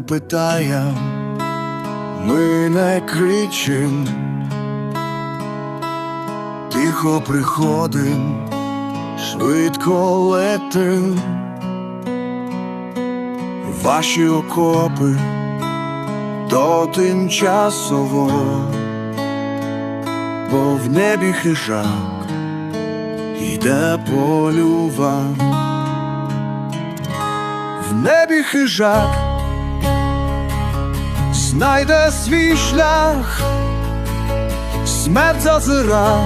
питає, ми не кричим, тихо приходим, швидко летим, ваші окопи то тимчасово, бо в небі хижак йде полюва. В небі хижак знайде свій шлях, смерть зазира.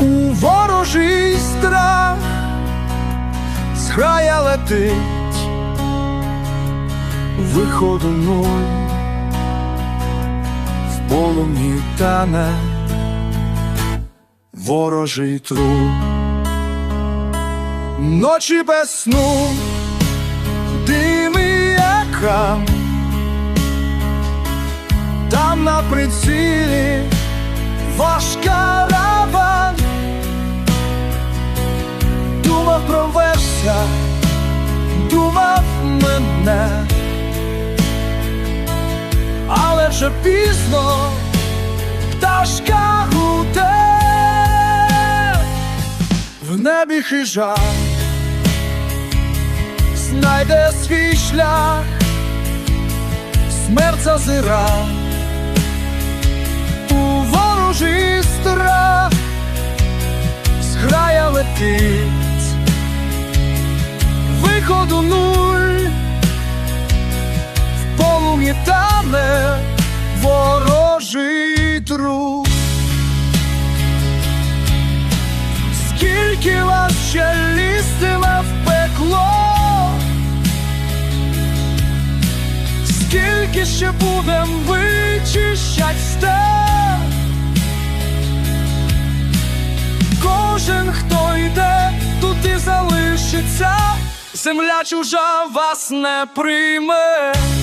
У ворожий страх, зграя летить, виходу в полум'ї тане ворожий труп. Ночі без сну, дим і яка на прицілі ваш караван думав про верся, думав мене, але вже пізно пташка гуде. В небі хижак знайде свій шлях, смерть зазира виходу нуль, в полум'ї тане ворожий труп. Скільки вас ще лізтиме в пекло? Скільки ще будем вичищать степ? Кожен, хто земля чужа вас не прийме.